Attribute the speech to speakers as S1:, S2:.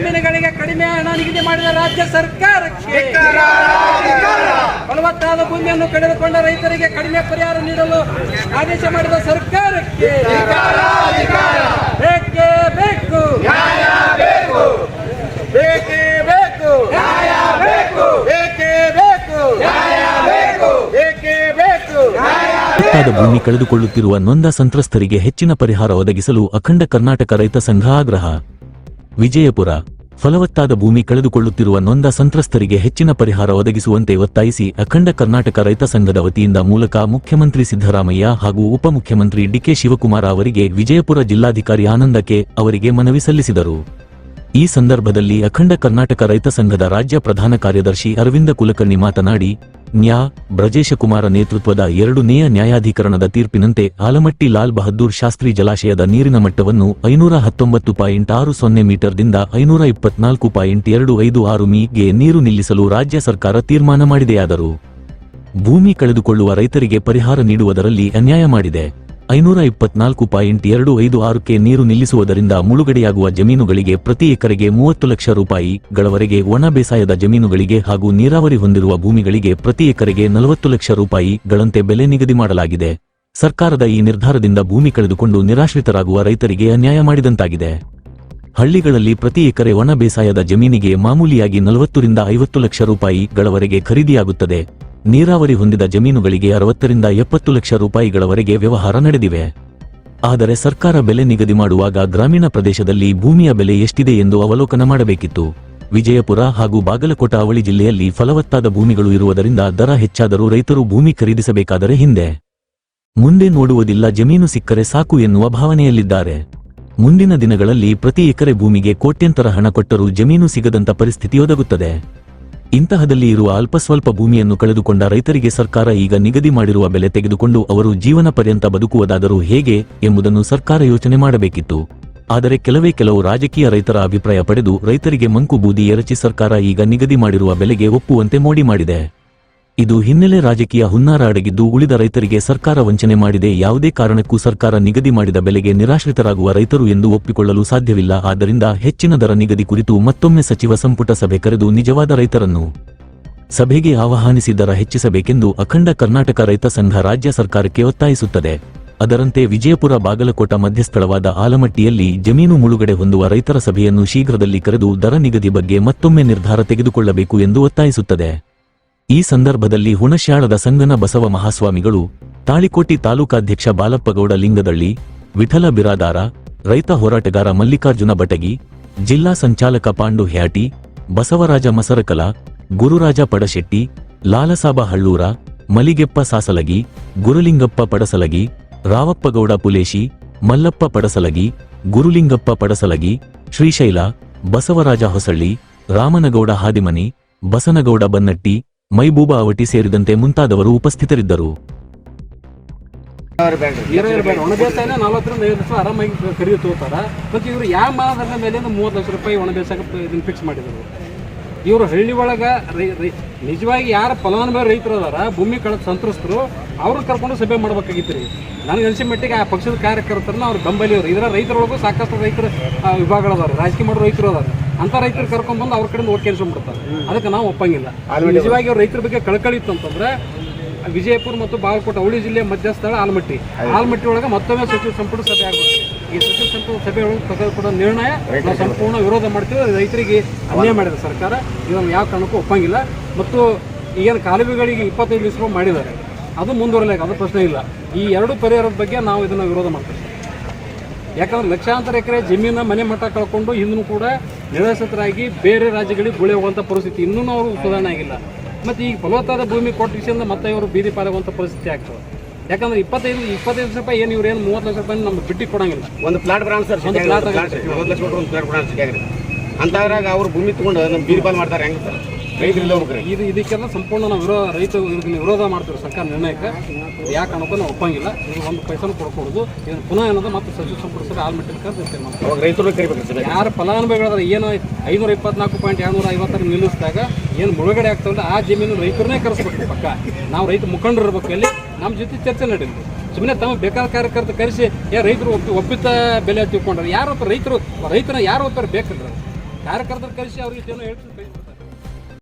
S1: ಜಮೀನುಗಳಿಗೆ ಕಡಿಮೆ ಹಣ ನಿಗದಿ ಮಾಡಿದ ರಾಜ್ಯ ಸರ್ಕಾರಕ್ಕೆ ಫಲವತ್ತಾದ ಭೂಮಿಯನ್ನು ಕಳೆದುಕೊಂಡ ರೈತರಿಗೆ ಕಡಿಮೆ ಪರಿಹಾರ ನೀಡಲು ಆದೇಶ ಮಾಡಿದ ಸರ್ಕಾರಕ್ಕೆ ಬೇಕೇ ಬೇಕು.
S2: ಬೇಕೇ. ಬೇಕು ಬೇಕೇ. ಬೇಕು. ಬೇಕೇ ಬೇಕು.
S3: ಫಲವತ್ತಾದ ಭೂಮಿ ಕಳೆದುಕೊಳ್ಳುತ್ತಿರುವ ನೊಂದ ಸಂತ್ರಸ್ತರಿಗೆ ಹೆಚ್ಚಿನ ಪರಿಹಾರ ಒದಗಿಸಲು ಅಖಂಡ ಕರ್ನಾಟಕ ರೈತ ಸಂಘ ಆಗ್ರಹ. ವಿಜಯಪುರ. ಫಲವತ್ತಾದ ಭೂಮಿ ಕಳೆದುಕೊಳ್ಳುತ್ತಿರುವ ನೊಂದ ಸಂತ್ರಸ್ತರಿಗೆ ಹೆಚ್ಚಿನ ಪರಿಹಾರ ಒದಗಿಸುವಂತೆ ಒತ್ತಾಯಿಸಿ ಅಖಂಡ ಕರ್ನಾಟಕ ರೈತ ಸಂಘದ ವತಿಯಿಂದ ಮೂಲಕ ಮುಖ್ಯಮಂತ್ರಿ ಸಿದ್ದರಾಮಯ್ಯ ಹಾಗೂ ಉಪಮುಖ್ಯಮಂತ್ರಿ ಡಿಕೆ ಶಿವಕುಮಾರ್ ಅವರಿಗೆ ವಿಜಯಪುರ ಜಿಲ್ಲಾಧಿಕಾರಿ ಆನಂದಕ್ಕೆ ಅವರಿಗೆ ಮನವಿ ಸಲ್ಲಿಸಿದರು. ಈ ಸಂದರ್ಭದಲ್ಲಿ ಅಖಂಡ ಕರ್ನಾಟಕ ರೈತ ಸಂಘದ ರಾಜ್ಯ ಪ್ರಧಾನ ಕಾರ್ಯದರ್ಶಿ ಅರವಿಂದ ಕುಲಕರ್ಣಿ ಮಾತನಾಡಿ, ನ್ಯಾ, ಬ್ರಜೇಶಕುಮಾರ ನೇತೃತ್ವದ ಎರಡನೆಯ ನ್ಯಾಯಾಧೀಕರಣದ ತೀರ್ಪಿನಂತೆ ಆಲಮಟ್ಟಿ ಲಾಲ್ ಬಹದ್ದೂರ್ ಶಾಸ್ತ್ರಿ ಜಲಾಶಯದ ನೀರಿನ ಮಟ್ಟವನ್ನು ಐನೂರ ಹತ್ತೊಂಬತ್ತು ಪಾಯಿಂಟ್ ಆರು ಸೊನ್ನೆ ಮೀಟರ್ದಿಂದ ಐನೂರ ಇಪ್ಪತ್ನಾಲ್ಕು ಪಾಯಿಂಟ್ ಎರಡು ಐದು ಆರು ಮೀಗೆ ನೀರು ನಿಲ್ಲಿಸಲು ರಾಜ್ಯ ಸರ್ಕಾರ ತೀರ್ಮಾನ ಮಾಡಿದೆಯಾದರೂ. ಭೂಮಿ ಕಳೆದುಕೊಳ್ಳುವ ರೈತರಿಗೆ ಪರಿಹಾರ ನೀಡುವುದರಲ್ಲಿ ಅನ್ಯಾಯ ಮಾಡಿದೆ. ಐನೂರ ಇಪ್ಪತ್ನಾಲ್ಕು ಪಾಯಿಂಟ್ ಎರಡು ಐದು ಆರುಕ್ಕೆ ನೀರು ನಿಲ್ಲಿಸುವುದರಿಂದ ಮುಳುಗಡೆಯಾಗುವ ಜಮೀನುಗಳಿಗೆ ಪ್ರತಿ ಎಕರೆಗೆ ಮೂವತ್ತು ಲಕ್ಷ ರೂಪಾಯಿಗಳವರೆಗೆ ಒಣ ಬೇಸಾಯದ ಜಮೀನುಗಳಿಗೆ ಹಾಗೂ ನೀರಾವರಿ ಹೊಂದಿರುವ ಭೂಮಿಗಳಿಗೆ ಪ್ರತಿ ಎಕರೆಗೆ ನಲವತ್ತು ಲಕ್ಷ ರೂಪಾಯಿಗಳಂತೆ ಬೆಲೆ ನಿಗದಿ ಮಾಡಲಾಗಿದೆ. ಸರ್ಕಾರದ ಈ ನಿರ್ಧಾರದಿಂದ ಭೂಮಿ ಕಳೆದುಕೊಂಡು ನಿರಾಶ್ರಿತರಾಗುವ ರೈತರಿಗೆ ಅನ್ಯಾಯ ಮಾಡಿದಂತಾಗಿದೆ. ಹಳ್ಳಿಗಳಲ್ಲಿ ಪ್ರತಿ ಎಕರೆ ಒಣ ಬೇಸಾಯದ ಜಮೀನಿಗೆ ಮಾಮೂಲಿಯಾಗಿ ನಲವತ್ತರಿಂದ ಐವತ್ತು ಲಕ್ಷ ರೂಪಾಯಿಗಳವರೆಗೆ ಖರೀದಿಯಾಗುತ್ತದೆ. ನೀರಾವರಿ ಹೊಂದಿದ ಜಮೀನುಗಳಿಗೆ ಅರವತ್ತರಿಂದ ಎಪ್ಪತ್ತು ಲಕ್ಷ ರೂಪಾಯಿಗಳವರೆಗೆ ವ್ಯವಹಾರ ನಡೆದಿವೆ. ಆದರೆ ಸರ್ಕಾರ ಬೆಲೆ ನಿಗದಿ ಮಾಡುವಾಗ ಗ್ರಾಮೀಣ ಪ್ರದೇಶದಲ್ಲಿ ಭೂಮಿಯ ಬೆಲೆ ಎಷ್ಟಿದೆ ಎಂದು ಅವಲೋಕನ ಮಾಡಬೇಕಿತ್ತು. ವಿಜಯಪುರ ಹಾಗೂ ಬಾಗಲಕೋಟ ಅವಳಿ ಜಿಲ್ಲೆಯಲ್ಲಿ ಫಲವತ್ತಾದ ಭೂಮಿಗಳು ಇರುವುದರಿಂದ ದರ ಹೆಚ್ಚಾದರೂ ರೈತರು ಭೂಮಿ ಖರೀದಿಸಬೇಕಾದರೆ ಹಿಂದೆ. ಮುಂದೆ ನೋಡುವುದಿಲ್ಲ ಜಮೀನು ಸಿಕ್ಕರೆ ಸಾಕು ಎನ್ನುವ ಭಾವನೆಯಲ್ಲಿದ್ದಾರೆ. ಮುಂದಿನ ದಿನಗಳಲ್ಲಿ ಪ್ರತಿ ಎಕರೆ ಭೂಮಿಗೆ ಕೋಟ್ಯಂತರ ಹಣ ಕೊಟ್ಟರೂ ಜಮೀನು ಸಿಗದಂತ ಪರಿಸ್ಥಿತಿ ಒದಗುತ್ತದೆ. ಇಂತಹದಲ್ಲಿ ಇರುವ ಅಲ್ಪಸ್ವಲ್ಪ ಭೂಮಿಯನ್ನು ಕಳೆದುಕೊಂಡ ರೈತರಿಗೆ ಸರ್ಕಾರ ಈಗ ನಿಗದಿ ಮಾಡಿರುವ ಬೆಲೆ ತೆಗೆದುಕೊಂಡು ಅವರು ಜೀವನ ಪರ್ಯಂತ ಬದುಕುವುದಾದರೂ ಹೇಗೆ ಎಂಬುದನ್ನು ಸರ್ಕಾರ ಯೋಚನೆ ಮಾಡಬೇಕಿತ್ತು. ಆದರೆ ಕೆಲವೇ ಕೆಲವು ರಾಜಕೀಯ ರೈತರ ಅಭಿಪ್ರಾಯ ಪಡೆದು ರೈತರಿಗೆ ಮಂಕು ಬೂದಿ ಎರಚಿ ಸರ್ಕಾರ ಈಗ ನಿಗದಿ ಮಾಡಿರುವ ಬೆಲೆಗೆ ಒಪ್ಪುವಂತೆ ಮೋಡಿ ಮಾಡಿದೆ. ಇದು ಹಿನ್ನೆಲೆ ರಾಜಕೀಯ ಹುನ್ನಾರ ಅಡಗಿದ್ದು ಉಳಿದ ರೈತರಿಗೆ ಸರ್ಕಾರ ವಂಚನೆ ಮಾಡಿದೆ. ಯಾವುದೇ ಕಾರಣಕ್ಕೂ ಸರ್ಕಾರ ನಿಗದಿ ಮಾಡಿದ ಬೆಲೆಗೆ ನಿರಾಶ್ರಿತರಾಗುವ ರೈತರು ಎಂದು ಒಪ್ಪಿಕೊಳ್ಳಲು ಸಾಧ್ಯವಿಲ್ಲ. ಆದ್ದರಿಂದ ಹೆಚ್ಚಿನ ದರ ನಿಗದಿ ಕುರಿತು ಮತ್ತೊಮ್ಮೆ ಸಚಿವ ಸಂಪುಟ ಸಭೆ ಕರೆದು ನಿಜವಾದ ರೈತರನ್ನು ಸಭೆಗೆ ಆಹ್ವಾನಿಸಿ ದರ ಹೆಚ್ಚಿಸಬೇಕೆಂದು ಅಖಂಡ ಕರ್ನಾಟಕ ರೈತ ಸಂಘ ರಾಜ್ಯ ಸರ್ಕಾರಕ್ಕೆ ಒತ್ತಾಯಿಸುತ್ತದೆ. ಅದರಂತೆ ವಿಜಯಪುರ, ಬಾಗಲಕೋಟ ಮಧ್ಯಸ್ಥಳವಾದ ಆಲಮಟ್ಟಿಯಲ್ಲಿ ಜಮೀನು ಮುಳುಗಡೆ ಹೊಂದುವ ರೈತರ ಸಭೆಯನ್ನು ಶೀಘ್ರದಲ್ಲಿ ಕರೆದು ದರ ನಿಗದಿ ಬಗ್ಗೆ ಮತ್ತೊಮ್ಮೆ ನಿರ್ಧಾರ ತೆಗೆದುಕೊಳ್ಳಬೇಕು ಎಂದು ಒತ್ತಾಯಿಸುತ್ತದೆ. ಈ ಸಂದರ್ಭದಲ್ಲಿ ಹುಣಶ್ಯಾಳದ ಸಂಗನ ಬಸವ ಮಹಾಸ್ವಾಮಿಗಳು ತಾಳಿಕೋಟಿ ತಾಲೂಕಾಧ್ಯಕ್ಷ ಬಾಲಪ್ಪಗೌಡ ಲಿಂಗದಳ್ಳಿ, ವಿಠಲ ಬಿರಾದಾರ, ರೈತ ಹೋರಾಟಗಾರ ಮಲ್ಲಿಕಾರ್ಜುನ ಬಟಗಿ, ಜಿಲ್ಲಾ ಸಂಚಾಲಕ ಪಾಂಡು ಹ್ಯಾಟಿ, ಬಸವರಾಜ ಮಸರಕಲ, ಗುರುರಾಜ ಪಡಶೆಟ್ಟಿ, ಲಾಲಸಾಬ ಹಳ್ಳೂರ, ಮಲಿಗೆಪ್ಪ ಸಾಸಲಗಿ, ಗುರುಲಿಂಗಪ್ಪ ಪಡಸಲಗಿ, ರಾವಪ್ಪಗೌಡ ಪುಲೇಶಿ, ಮಲ್ಲಪ್ಪ ಪಡಸಲಗಿ, ಗುರುಲಿಂಗಪ್ಪ ಪಡಸಲಗಿ, ಶ್ರೀಶೈಲ, ಬಸವರಾಜ ಹೊಸಳ್ಳಿ, ರಾಮನಗೌಡ ಹಾದಿಮನಿ, ಬಸನಗೌಡ ಬನ್ನಟ್ಟಿ ಮೈಬೂಬಾ ಅವಟಿ ಸೇರಿದಂತೆ ಮುಂತಾದವರು ಉಪಸ್ಥಿತರಿದ್ದರು.
S1: ನಲವತ್ತರಿಂದ ಐದು ಲಕ್ಷ ಆರಾಮಾಗಿ ತಗೋತಾರ. ಇವರು ಯಾವ ಮೇಲೆ ಮೂವತ್ತು ಲಕ್ಷ ರೂಪಾಯಿ ಫಿಕ್ಸ್ ಮಾಡಿದರು. ಇವರು ಹಳ್ಳಿ ಒಳಗ ನಿಜವಾಗಿ ಯಾರ ಫಲಾನುಭವಿ ರೈತರು ಅದಾರ, ಭೂಮಿ ಕಳೆದ ಸಂತ್ರಸ್ತರು, ಅವ್ರನ್ನ ಕರ್ಕೊಂಡು ಸಭೆ ಮಾಡ್ಬೇಕಾಗಿತ್ತು ರೀ. ನನಗೆ ಅನಿಸಿದ ಮಟ್ಟಿಗೆ ಆ ಪಕ್ಷದ ಕಾರ್ಯಕರ್ತರನ್ನ ಅವ್ರು ಬೆಂಬಲಿಯವರು. ಇದರ ರೈತರೊಳಗೂ ಸಾಕಷ್ಟು ರೈತರ ವಿಭಾಗಗಳದಾರ ರಾಜಕೀಯ ಮಾಡೋ ರೈತರು ಅದಾರ. ಅಂತ ರೈತರು ಕರ್ಕೊಂಡ್ಬಂದು ಅವ್ರ ಕಡೆಯಿಂದ ಓಟ್ ಕೇಳಿಸ್ಕೊಂಡ್ಬಿಡ್ತಾರೆ. ಅದಕ್ಕೆ ನಾವು ಒಪ್ಪಂಗಿಲ್ಲ. ನಿಜವಾಗಿ ಅವ್ರ ರೈತರ ಬಗ್ಗೆ ಕಳಕಳಿ ಇತ್ತು ಅಂತಂದ್ರೆ ವಿಜಯಪುರ ಮತ್ತು ಬಾಗಲಕೋಟೆ ಅವಳಿ ಜಿಲ್ಲೆ ಮಧ್ಯಸ್ಥಳ ಆಲಮಟ್ಟಿ. ಆಲಮಟ್ಟಿ ಒಳಗೆ ಮತ್ತೊಮ್ಮೆ ಸಚಿವ ಸಂಪುಟ ಸಭೆ ಆಗುತ್ತೆ ಈ ಸಚಿವ ಸಂಪುಟ ಸಭೆ ಒಳಗೆ ತೆಗೆದುಕೊಂಡ ನಿರ್ಣಯ ನಾವು ಸಂಪೂರ್ಣ ವಿರೋಧ ಮಾಡ್ತೀವಿ. ರೈತರಿಗೆ ಅನ್ಯಾಯ ಮಾಡಿದೆ ಸರ್ಕಾರ. ಇದನ್ನು ಯಾವ ಕಾರಣಕ್ಕೂ ಒಪ್ಪಂಗಿಲ್ಲ. ಮತ್ತು ಈಗೇನು ಕಾಲುವೆಗಳಿಗೆ ಇಪ್ಪತ್ತೈದು ದಿವಸ ಮಾಡಿದ್ದಾರೆ. ಅದು ಮುಂದುವರಲೇಕ ಅದು ಪ್ರಶ್ನೆ ಇಲ್ಲ. ಈ ಎರಡು ಪರಿಹಾರದ ಬಗ್ಗೆ ನಾವು ಇದನ್ನು ವಿರೋಧ ಮಾಡ್ತೀವಿ. ಯಾಕಂದ್ರೆ ಲಕ್ಷಾಂತರ ಎಕರೆ ಜಮೀನ ಮನೆ ಮಟ್ಟ ಕಳ್ಕೊಂಡು ಹಿಂದೂ ಕೂಡ ನಿರಾಶ್ರಿತರಾಗಿ ಬೇರೆ ರಾಜ್ಯಗಳಿಗೆ ಗುಳೆ ಹೋಗುವಂಥ ಪರಿಸ್ಥಿತಿ ಇನ್ನೂ ಅವರು ಸುಧಾರಣೆ ಆಗಿಲ್ಲ. ಮತ್ತು ಈಗ ಫಲವತ್ತಾದ ಭೂಮಿ ಕೊಟ್ಟ ವಿಷಯದಿಂದ ಮತ್ತೆ ಇವರು ಬೀದಿ ಪಾಲಾಗುವಂಥ ಪರಿಸ್ಥಿತಿ ಆಗ್ತದೆ. ಯಾಕಂದ್ರೆ ಇಪ್ಪತ್ತೈದು ಇಪ್ಪತ್ತೈದು ಲಕ್ಷ ರೂಪಾಯಿ ಏನು ಇವ್ರು ಏನು ಮೂವತ್ತು ಲಕ್ಷ ರೂಪಾಯಿ ನಮ್ಗೆ ಬಿಟ್ಟು ಕೊಡಂಗಿಲ್ಲ.
S2: ಒಂದು ಪ್ಲಾಟ್ ಬ್ರಾಂಡ್ ಸರ್
S1: ಒಂದು ಫ್ಲಾಟ್ ಆಗುತ್ತೆ.
S2: ಒಂದು ಪ್ಲಾಟ್ ಬ್ರಾಂಡ್ ಸಿಕ್ಕಾಗ್ರಿ ಅಂತಾದ್ರಾಗ ಅವ್ರು ಭೂಮಿ ತಗೊಂಡು ನಮ್ಮ ಬೀದಿ ಪಾಲ್ ಮಾಡ್ತಾರೆ ಹೆಂಗೆ ಸರ್? ಹೋಗ್ರಿ
S1: ಇದು ಇದಕ್ಕೆಲ್ಲ ಸಂಪೂರ್ಣ ನಾವು ವಿರೋಧ ರೈತ ವಿರೋಧ ಮಾಡ್ತೀವಿ ಸರ್ಕಾರ ನಿರ್ಣಯಕ್ಕೆ. ಯಾಕೆ ಅನ್ನೋದು ನಾವು ಒಪ್ಪಂಗಿಲ್ಲ. ಇದು ಒಂದು ಪೈಸನು ಕೊಡ್ಕೊಡೋದು. ಇದನ್ನು ಪುನಃ ಅನ್ನೋದು ಮತ್ತೆ ಸಚಿವ ಸಂಪುಟ ಕರೆದು ತೀರ್ಮಾನ
S2: ಅವಾಗ ರೈತರು ಕರಿಬೇಕು ಸರ್
S1: ಯಾರ ಫಲಾನುಭವಿಗಳಾದ್ರೆ ಏನು ಐನೂರ ಇಪ್ಪತ್ನಾಲ್ಕು ಪಾಯಿಂಟ್ ಎರಡ್ನೂರ ಐವತ್ತರ ನಿಲ್ಲಿಸಿದಾಗ ಏನು ಮುಳುಗಡೆ ಆಗ್ತಾವಲ್ಲ ಆ ಜಮೀನು ರೈತರನ್ನೇ ಕರೆಸ್ಬೇಕು ಪಕ್ಕ. ನಾವು ರೈತ ಮುಖಂಡರು ಇರಬೇಕು ಅಲ್ಲಿ. ನಮ್ಮ ಜೊತೆ ಚರ್ಚೆ ನಡೀಲಿ. ಸುಮ್ಮನೆ ತಮ್ಮ ಬೇಕಾದ ಕಾರ್ಯಕರ್ತ ಕರೆಸಿ ಏ ರೈತರು ಒಪ್ಪಿ ಒಪ್ಪಿತ ಬೆಲೆ ತಿಳ್ಕೊಂಡ್ರೆ ಯಾರು ರೈತರು ರೈತನ ಯಾರು ಒಪ್ಪಾರ ಬೇಕಂದ್ರೆ ಕಾರ್ಯಕರ್ತರು ಕರೆಸಿ ಅವ್ರಿಗೆ ಏನೋ ಹೇಳ್ರಿ